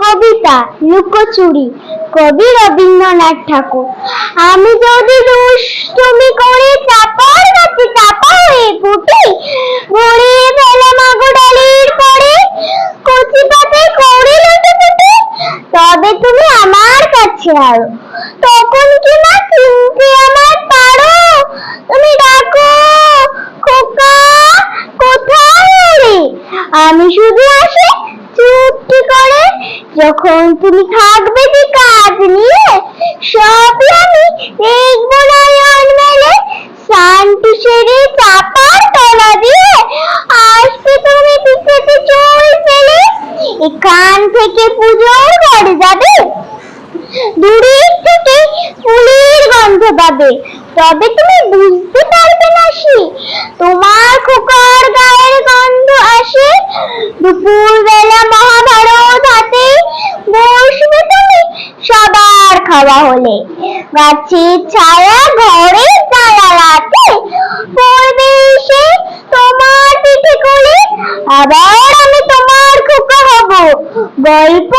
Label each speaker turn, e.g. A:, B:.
A: কবিতা, লুকোচুরি, কবি রবীন্দ্রনাথ ঠাকুর। আমি যদি দুষ্টুমি করে চাপার গাছে চাপা হয়ে ফুটি গড়িয়ে ফেলে মাগো ডালির পরে কচি পাতায় করে লুটে ফুটে তবে তুমি আমার কাছে আরও। তখন কি না চিনতে আমার পারো? তুমি ডাকো, খোকা, কোথায় আমি শুধু আসি, চুপটি করে যখন তুমি থাকবে যে কাজ নিয়ে, সবই আমি দেখব নয়ন মেলে। শান্তি সেরে চাপার তলা দিয়ে আসবে তুমি পিছাতে চোর ফেলে। এখান থেকে পুজোর ঘরে যাবে। দূরের থেকে ফুলের গন্ধ পাবে। তবে তুমি বুঝতে পারবে না সে। তোমার খোকার গায়ের গন্ধ আসে। দুপুর খাওয়া হলে। গাছের ছায়া, ঘরে দাঁড়ালাতে পড়বে এসে তোমার পিঠে কোলে আবার আমি তোমার খোকা হব। গল্প